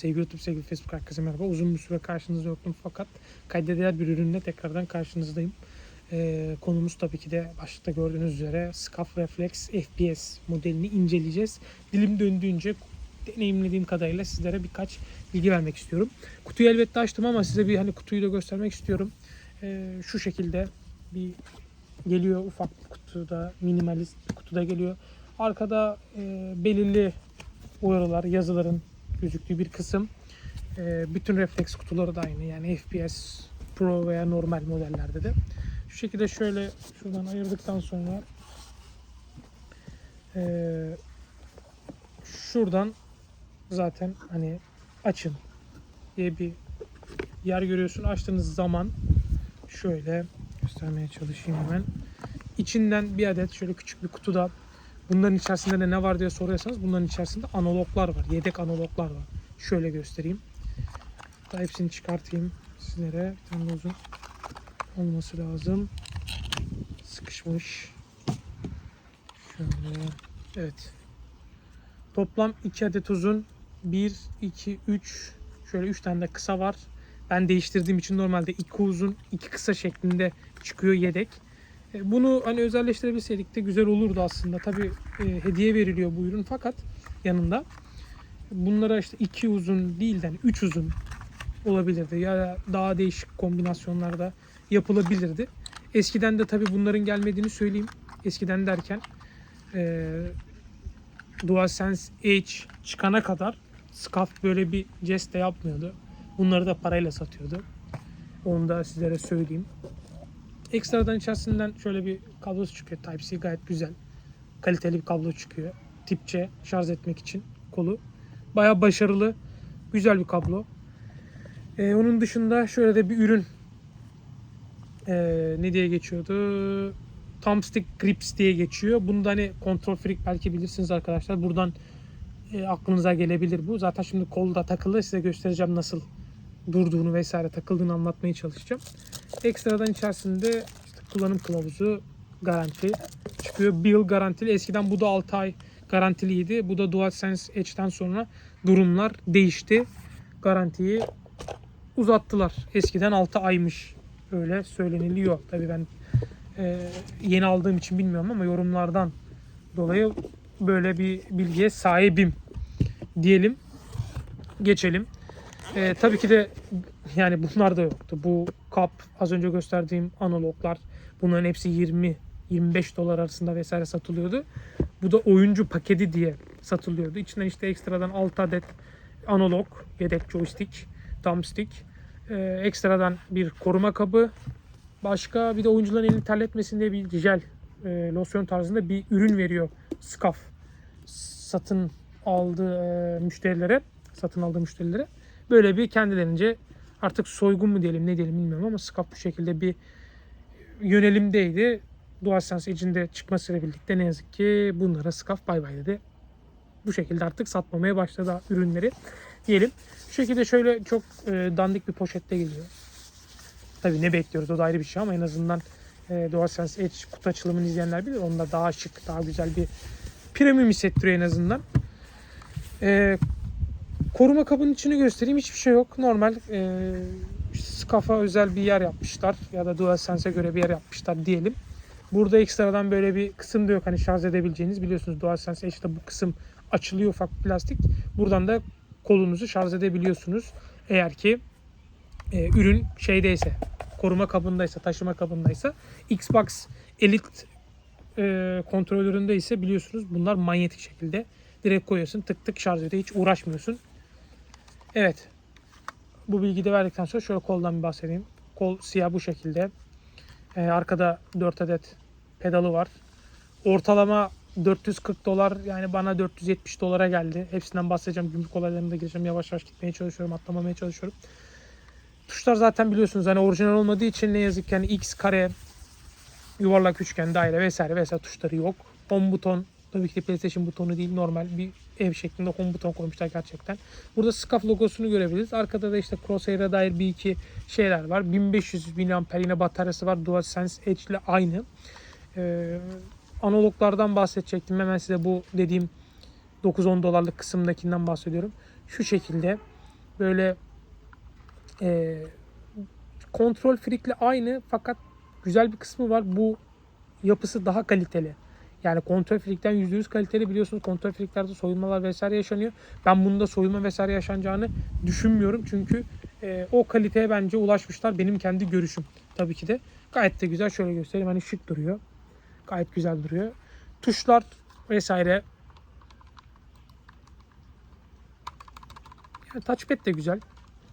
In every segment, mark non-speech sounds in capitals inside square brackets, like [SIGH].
Sevgili YouTube, sevgili Facebook herkese merhaba. Uzun bir süre karşınızda yoktum fakat kaydedilen bir ürünle tekrardan karşınızdayım. Ee, konumuz tabii ki de başlıkta gördüğünüz üzere Scaf Reflex FPS modelini inceleyeceğiz. Dilim döndüğünce deneyimlediğim kadarıyla sizlere birkaç bilgi vermek istiyorum. Kutuyu elbette açtım ama size bir hani kutuyu da göstermek istiyorum. Ee, şu şekilde bir geliyor ufak bir kutuda minimalist bir kutuda geliyor. Arkada e, belirli uyarılar, yazıların gözüktüğü bir kısım. Ee, bütün refleks kutuları da aynı. Yani FPS Pro veya normal modellerde de. Şu şekilde şöyle şuradan ayırdıktan sonra ee, şuradan zaten hani açın diye bir yer görüyorsun. Açtığınız zaman şöyle göstermeye çalışayım hemen. İçinden bir adet şöyle küçük bir kutuda bunların içerisinde de ne var diye soruyorsanız bunların içerisinde analoglar var. Yedek analoglar var. Şöyle göstereyim. Hatta hepsini çıkartayım sizlere. Bir tane uzun olması lazım. Sıkışmış. Şöyle. Evet. Toplam 2 adet uzun. 1, 2, 3. Şöyle 3 tane de kısa var. Ben değiştirdiğim için normalde 2 uzun, 2 kısa şeklinde çıkıyor yedek. E, Bunu hani özelleştirebilseydik de güzel olurdu aslında. Tabi hediye veriliyor bu ürün fakat yanında bunlara işte iki uzun değil de hani üç uzun olabilirdi ya da daha değişik kombinasyonlarda yapılabilirdi. Eskiden de tabi bunların gelmediğini söyleyeyim. Eskiden derken e, DualSense Edge çıkana kadar Scaf böyle bir jest de yapmıyordu. Bunları da parayla satıyordu. Onu da sizlere söyleyeyim. Ekstradan içerisinden şöyle bir kablosu çıkıyor. Type-C gayet güzel. Kaliteli bir kablo çıkıyor. Tip C şarj etmek için kolu. Baya başarılı. Güzel bir kablo. Ee, onun dışında şöyle de bir ürün ee, ne diye geçiyordu? Thumbstick Grips diye geçiyor. Bunu da hani Control Freak belki bilirsiniz arkadaşlar. Buradan e, aklınıza gelebilir bu. Zaten şimdi kolda takılı. Size göstereceğim nasıl durduğunu vesaire takıldığını anlatmaya çalışacağım. Ekstradan içerisinde işte kullanım kılavuzu garanti çıkıyor. Bir yıl garantili. Eskiden bu da 6 ay garantiliydi. Bu da DualSense Edge'den sonra durumlar değişti. Garantiyi uzattılar. Eskiden 6 aymış. Öyle söyleniliyor. Tabii ben e, yeni aldığım için bilmiyorum ama yorumlardan dolayı böyle bir bilgiye sahibim diyelim. Geçelim. E, tabii ki de yani bunlar da yoktu. Bu kap az önce gösterdiğim analoglar bunların hepsi 20 25 dolar arasında vesaire satılıyordu. Bu da oyuncu paketi diye satılıyordu. İçinden işte ekstradan 6 adet analog, yedek joystick, thumbstick, e, ekstradan bir koruma kabı, başka bir de oyuncuların elini terletmesin diye bir jel, e, losyon tarzında bir ürün veriyor Scaf. Satın aldığı e, müşterilere, satın aldığı müşterilere böyle bir kendilerince artık soygun mu diyelim ne diyelim bilmiyorum ama Scaf bu şekilde bir yönelimdeydi. DualSense Edge'in de çıkmasıyla birlikte ne yazık ki bunlara Scaf bay bay dedi. Bu şekilde artık satmamaya başladı ürünleri diyelim. Şu şekilde şöyle çok e, dandik bir poşette geliyor. Tabii ne bekliyoruz o da ayrı bir şey ama en azından e, DualSense Edge kutu açılımını izleyenler bilir. Onda daha şık, daha güzel bir premium hissettiriyor en azından. E, koruma kabının içini göstereyim. Hiçbir şey yok. Normal e, Scaf'a özel bir yer yapmışlar. Ya da DualSense'e göre bir yer yapmışlar diyelim. Burada ekstradan böyle bir kısım da yok. Hani şarj edebileceğiniz biliyorsunuz DualSense Edge'de bu kısım açılıyor ufak plastik. Buradan da kolunuzu şarj edebiliyorsunuz. Eğer ki e, ürün şeydeyse, koruma kabındaysa, taşıma kabındaysa. Xbox Elite e, kontrolöründe ise biliyorsunuz bunlar manyetik şekilde direkt koyuyorsun tık tık şarj ediyor. Hiç uğraşmıyorsun. Evet. Bu bilgiyi de verdikten sonra şöyle koldan bir bahsedeyim. Kol siyah bu şekilde. Ee, arkada 4 adet pedalı var. Ortalama 440 dolar yani bana 470 dolara geldi. Hepsinden bahsedeceğim. Gümrük olaylarına da gireceğim. Yavaş yavaş gitmeye çalışıyorum. Atlamamaya çalışıyorum. Tuşlar zaten biliyorsunuz hani orijinal olmadığı için ne yazık ki hani X kare, yuvarlak üçgen, daire vesaire vesaire tuşları yok. Home buton tabii ki de PlayStation butonu değil normal bir ev şeklinde home buton koymuşlar gerçekten. Burada SCAF logosunu görebiliriz. Arkada da işte Crosshair'a dair bir iki şeyler var. 1500 mAh yine bataryası var. DualSense Edge ile aynı. Ee, analoglardan bahsedecektim. Hemen size bu dediğim 9-10 dolarlık kısımdakinden bahsediyorum. Şu şekilde böyle e, kontrol frikle aynı fakat güzel bir kısmı var. Bu yapısı daha kaliteli. Yani kontrol frikten %100 kaliteli biliyorsunuz. Kontrol friklerde soyulmalar vesaire yaşanıyor. Ben bunda soyulma vesaire yaşanacağını düşünmüyorum. Çünkü e, o kaliteye bence ulaşmışlar. Benim kendi görüşüm tabii ki de. Gayet de güzel. Şöyle göstereyim. Hani şık duruyor. Gayet güzel duruyor. Tuşlar vesaire. Yani touchpad de güzel.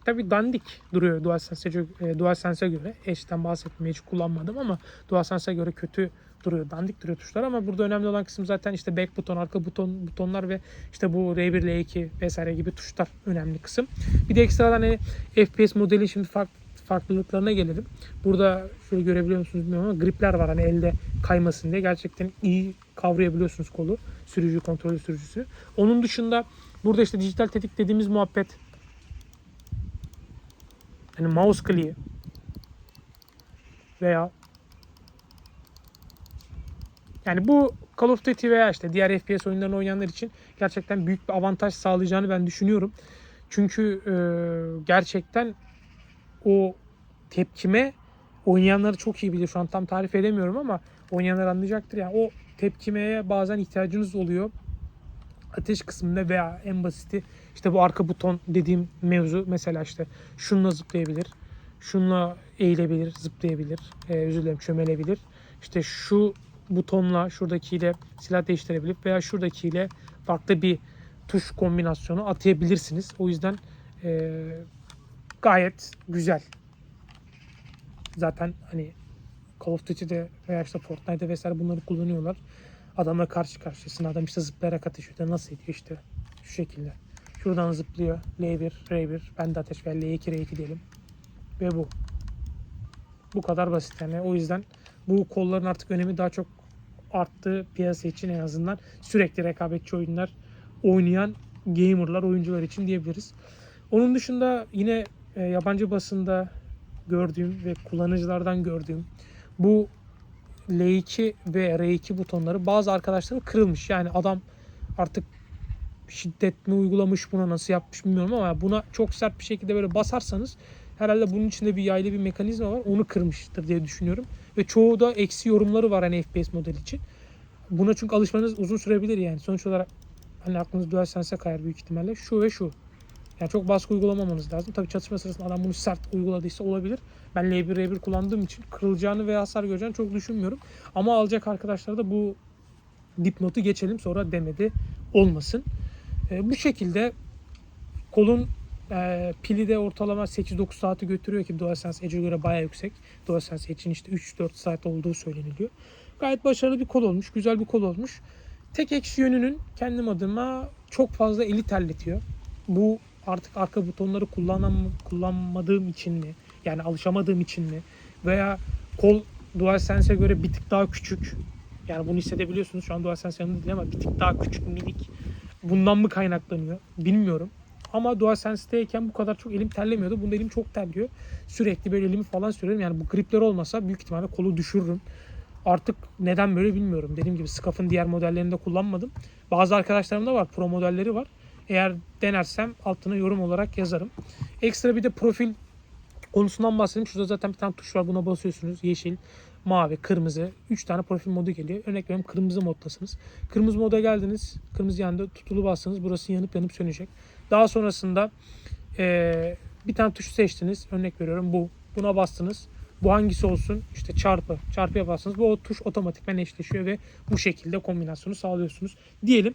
Tabii dandik duruyor DualSense'e e, DualSense'e göre. Eşten bahsetmeye hiç kullanmadım ama DualSense'e göre kötü duruyor. Dandik duruyor tuşlar ama burada önemli olan kısım zaten işte back buton, arka buton, butonlar ve işte bu R1, L2 vesaire gibi tuşlar önemli kısım. Bir de ekstradan hani FPS modeli şimdi farklı farklılıklarına gelelim. Burada şöyle görebiliyor musunuz bilmiyorum ama gripler var hani elde kaymasın diye. Gerçekten iyi kavrayabiliyorsunuz kolu. Sürücü kontrolü sürücüsü. Onun dışında burada işte dijital tetik dediğimiz muhabbet hani mouse kliği veya yani bu Call of Duty veya işte diğer FPS oyunlarını oynayanlar için gerçekten büyük bir avantaj sağlayacağını ben düşünüyorum. Çünkü e, gerçekten o tepkime oynayanları çok iyi bilir. Şu an tam tarif edemiyorum ama oynayanlar anlayacaktır. Yani o tepkimeye bazen ihtiyacınız oluyor. Ateş kısmında veya en basiti işte bu arka buton dediğim mevzu mesela işte şununla zıplayabilir. Şununla eğilebilir, zıplayabilir. Ee, özür dilerim çömelebilir. İşte şu butonla şuradakiyle silah değiştirebilir veya şuradakiyle farklı bir tuş kombinasyonu atayabilirsiniz. O yüzden e, gayet güzel. Zaten hani Call of Duty'de veya işte Fortnite'de vesaire bunları kullanıyorlar. Adamla karşı karşıyasın. Adam işte zıplayarak ateş ediyor. Nasıl ediyor işte şu şekilde. Şuradan zıplıyor. L1, R1. Ben de ateş ver. L2, R2 diyelim. Ve bu. Bu kadar basit yani. O yüzden bu kolların artık önemi daha çok arttı piyasa için en azından. Sürekli rekabetçi oyunlar oynayan gamerlar, oyuncular için diyebiliriz. Onun dışında yine e, yabancı basında gördüğüm ve kullanıcılardan gördüğüm bu L2 ve R2 butonları bazı arkadaşların kırılmış. Yani adam artık şiddet mi uygulamış buna nasıl yapmış bilmiyorum ama buna çok sert bir şekilde böyle basarsanız herhalde bunun içinde bir yaylı bir mekanizma var. Onu kırmıştır diye düşünüyorum. Ve çoğu da eksi yorumları var hani FPS model için. Buna çünkü alışmanız uzun sürebilir yani. Sonuç olarak hani aklınız DualSense'e kayar büyük ihtimalle. Şu ve şu. Yani çok baskı uygulamamanız lazım. Tabii çatışma sırasında adam bunu sert uyguladıysa olabilir. Ben L1 R1 kullandığım için kırılacağını veya hasar göreceğini çok düşünmüyorum. Ama alacak arkadaşlar da bu dipnotu geçelim sonra demedi olmasın. E, bu şekilde kolun e, pili de ortalama 8-9 saati götürüyor ki DualSense Edge'e göre bayağı yüksek. DualSense Edge'in işte 3-4 saat olduğu söyleniliyor. Gayet başarılı bir kol olmuş. Güzel bir kol olmuş. Tek eksi yönünün kendim adıma çok fazla eli terletiyor. Bu artık arka butonları kullanam kullanmadığım için mi? Yani alışamadığım için mi? Veya kol DualSense'e göre bir tık daha küçük. Yani bunu hissedebiliyorsunuz. Şu an DualSense yanında değil ama bir tık daha küçük, minik. Bundan mı kaynaklanıyor? Bilmiyorum. Ama DualSense'deyken bu kadar çok elim terlemiyordu. Bunda elim çok terliyor. Sürekli böyle elimi falan sürüyorum. Yani bu gripler olmasa büyük ihtimalle kolu düşürürüm. Artık neden böyle bilmiyorum. Dediğim gibi Scaf'ın diğer modellerinde kullanmadım. Bazı arkadaşlarımda var. Pro modelleri var. Eğer denersem altına yorum olarak yazarım. Ekstra bir de profil konusundan bahsedeyim. Şurada zaten bir tane tuş var. Buna basıyorsunuz. Yeşil, mavi, kırmızı. 3 tane profil modu geliyor. Örnek veriyorum kırmızı moddasınız. Kırmızı moda geldiniz. Kırmızı yanında tutulu bastınız. Burası yanıp yanıp sönecek. Daha sonrasında eee, bir tane tuşu seçtiniz. Örnek veriyorum bu. Buna bastınız. Bu hangisi olsun? İşte çarpı. Çarpıya bastınız. Bu o tuş otomatikman eşleşiyor ve bu şekilde kombinasyonu sağlıyorsunuz. Diyelim.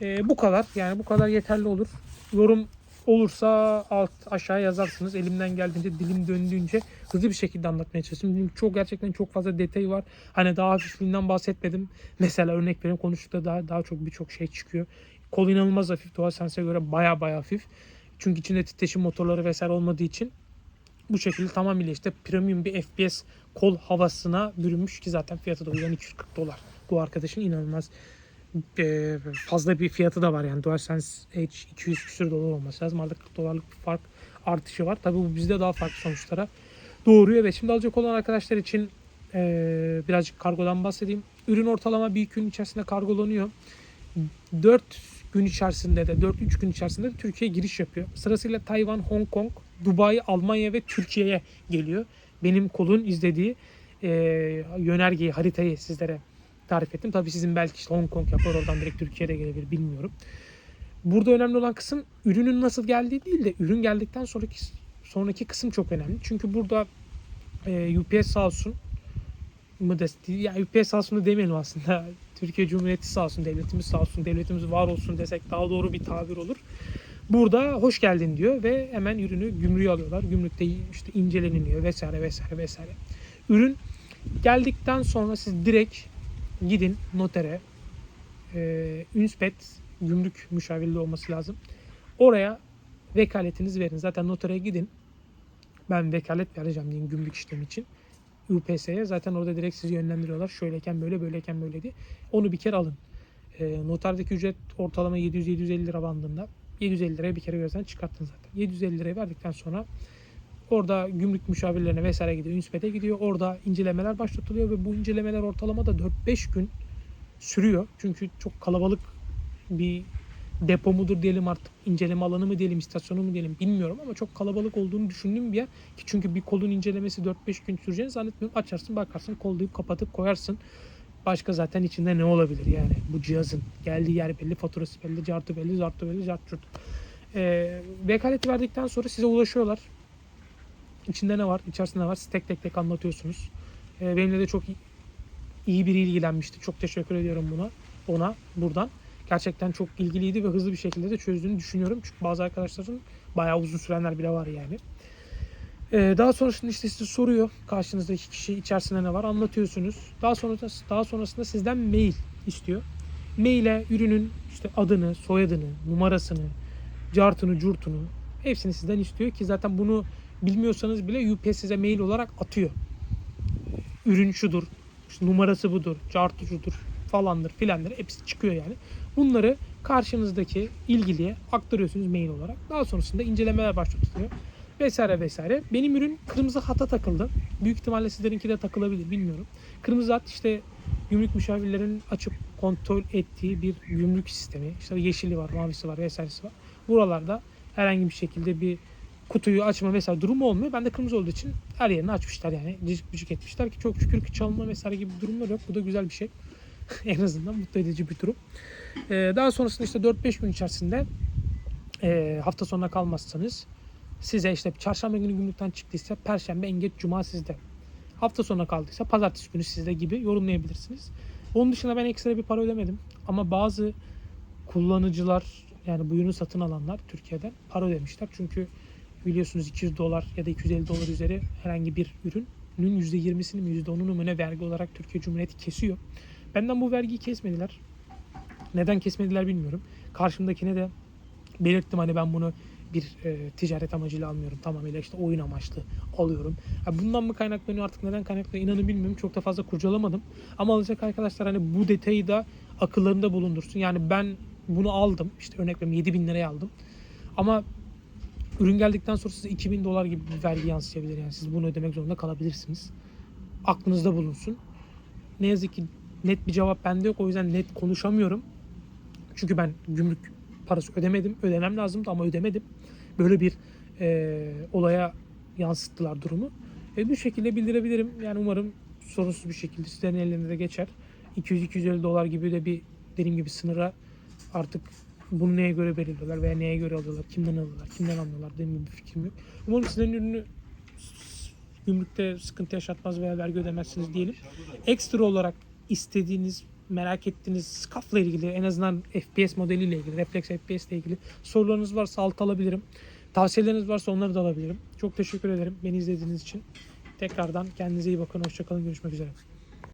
Eee, bu kadar. Yani bu kadar yeterli olur. Yorum olursa alt aşağıya yazarsınız. Elimden geldiğince, dilim döndüğünce hızlı bir şekilde anlatmaya çalışıyorum. Çünkü çok gerçekten çok fazla detay var. Hani daha hafifliğinden bahsetmedim. Mesela örnek vereyim konuştukta daha daha çok birçok şey çıkıyor. Kol inanılmaz hafif. DualSense'e göre baya baya hafif. Çünkü içinde titreşim motorları vesaire olmadığı için bu şekilde tamamıyla işte premium bir FPS kol havasına bürünmüş ki zaten fiyatı da yüzden 240 dolar. Bu arkadaşın inanılmaz e, fazla bir fiyatı da var yani DualSense Edge 200 küsür dolar olması lazım. Arada 40 dolarlık bir fark artışı var. Tabii bu bizde daha farklı sonuçlara doğuruyor ve şimdi alacak olan arkadaşlar için e, birazcık kargodan bahsedeyim. Ürün ortalama bir gün içerisinde kargolanıyor. 4 gün içerisinde de 4-3 gün içerisinde de Türkiye'ye giriş yapıyor. Sırasıyla Tayvan, Hong Kong, Dubai, Almanya ve Türkiye'ye geliyor. Benim kolun izlediği e, yönergeyi, haritayı sizlere tarif ettim. Tabii sizin belki işte Hong Kong yapar oradan direkt Türkiye'de gelebilir bilmiyorum. Burada önemli olan kısım ürünün nasıl geldiği değil de ürün geldikten sonraki sonraki kısım çok önemli. Çünkü burada e, UPS sağ olsun mı des- ya UPS sağ olsun da demeyelim aslında. [LAUGHS] Türkiye Cumhuriyeti sağ olsun, devletimiz sağ olsun, devletimiz var olsun desek daha doğru bir tabir olur. Burada hoş geldin diyor ve hemen ürünü gümrüğe alıyorlar. Gümrükte işte inceleniliyor vesaire vesaire vesaire. Ürün geldikten sonra siz direkt gidin notere, e, Ünspet gümrük müşavirliği olması lazım. Oraya vekaletinizi verin. Zaten notere gidin. Ben vekalet vereceğim diyeyim gümrük işlemi için. UPS'ye zaten orada direkt sizi yönlendiriyorlar. Şöyleyken böyle, böyleyken böyle diye. Onu bir kere alın. E, notardaki ücret ortalama 700-750 lira bandında. 750 liraya bir kere gözden çıkarttın zaten. 750 liraya verdikten sonra orada gümrük müşavirlerine vesaire gidiyor. Ünspet'e gidiyor. Orada incelemeler başlatılıyor ve bu incelemeler ortalama da 4-5 gün sürüyor. Çünkü çok kalabalık bir depo mudur diyelim artık inceleme alanı mı diyelim istasyonu mu diyelim bilmiyorum ama çok kalabalık olduğunu düşündüğüm bir yer ki çünkü bir kolun incelemesi 4-5 gün süreceğini zannetmiyorum açarsın bakarsın kollayıp kapatıp koyarsın başka zaten içinde ne olabilir yani bu cihazın geldiği yer belli faturası belli cartı belli zartı belli zart curt. Ee, vekaleti verdikten sonra size ulaşıyorlar içinde ne var içerisinde ne var tek tek tek anlatıyorsunuz Ee, benimle de çok iyi, biri ilgilenmişti çok teşekkür ediyorum buna ona buradan gerçekten çok ilgiliydi ve hızlı bir şekilde de çözdüğünü düşünüyorum. Çünkü bazı arkadaşların bayağı uzun sürenler bile var yani. Ee, daha sonrasında işte size soruyor karşınızdaki kişi içerisinde ne var anlatıyorsunuz. Daha sonrasında daha sonrasında sizden mail istiyor. Maile ürünün işte adını, soyadını, numarasını, cartını, curtunu hepsini sizden istiyor ki zaten bunu bilmiyorsanız bile UPS size mail olarak atıyor. Ürün şudur, işte numarası budur, cartı şudur falandır filandır hepsi çıkıyor yani. Bunları karşınızdaki ilgiliye aktarıyorsunuz mail olarak. Daha sonrasında incelemeler başlatılıyor. Vesaire vesaire. Benim ürün kırmızı hata takıldı. Büyük ihtimalle sizlerinki de takılabilir bilmiyorum. Kırmızı hat işte gümrük müşavirlerin açıp kontrol ettiği bir gümrük sistemi. İşte yeşili var, mavisi var vesairesi var. Buralarda herhangi bir şekilde bir kutuyu açma vesaire durumu olmuyor. Ben de kırmızı olduğu için her yerini açmışlar yani. Cicik bicik etmişler ki çok şükür ki çalma vesaire gibi durumlar yok. Bu da güzel bir şey. [LAUGHS] en azından mutlu edici bir durum. Ee, daha sonrasında işte 4-5 gün içerisinde e, hafta sonuna kalmazsanız size işte çarşamba günü gümrükten çıktıysa perşembe en geç cuma sizde. Hafta sonuna kaldıysa pazartesi günü sizde gibi yorumlayabilirsiniz. Onun dışında ben ekstra bir para ödemedim. Ama bazı kullanıcılar yani bu ürünü satın alanlar Türkiye'den para ödemişler. Çünkü biliyorsunuz 200 dolar ya da 250 dolar üzeri herhangi bir ürünün %20'sini mi %10'unu mu ne vergi olarak Türkiye Cumhuriyeti kesiyor. Benden bu vergiyi kesmediler. Neden kesmediler bilmiyorum. Karşımdakine de belirttim hani ben bunu bir e, ticaret amacıyla almıyorum. Tamamıyla işte oyun amaçlı alıyorum. Ha, bundan mı kaynaklanıyor artık neden kaynaklanıyor inanın bilmiyorum. Çok da fazla kurcalamadım. Ama alacak arkadaşlar hani bu detayı da akıllarında bulundursun. Yani ben bunu aldım. İşte örnek veriyorum 7000 liraya aldım. Ama ürün geldikten sonra size 2000 dolar gibi bir vergi yansıyabilir. Yani siz bunu ödemek zorunda kalabilirsiniz. Aklınızda bulunsun. Ne yazık ki net bir cevap bende yok. O yüzden net konuşamıyorum. Çünkü ben gümrük parası ödemedim. Ödemem lazımdı ama ödemedim. Böyle bir e, olaya yansıttılar durumu. E, bu şekilde bildirebilirim. Yani umarım sorunsuz bir şekilde sizlerin ellerine de geçer. 200-250 dolar gibi de bir dediğim gibi sınıra artık bunu neye göre belirliyorlar veya neye göre alıyorlar, kimden alıyorlar, kimden almıyorlar gibi bir fikrim yok. Umarım sizlerin ürünü gümrükte sıkıntı yaşatmaz veya vergi ödemezsiniz diyelim. Ekstra olarak istediğiniz, merak ettiğiniz SCAF'la ilgili en azından FPS modeliyle ilgili, Reflex FPS ile ilgili sorularınız varsa alt alabilirim. Tavsiyeleriniz varsa onları da alabilirim. Çok teşekkür ederim beni izlediğiniz için. Tekrardan kendinize iyi bakın. Hoşçakalın. Görüşmek üzere.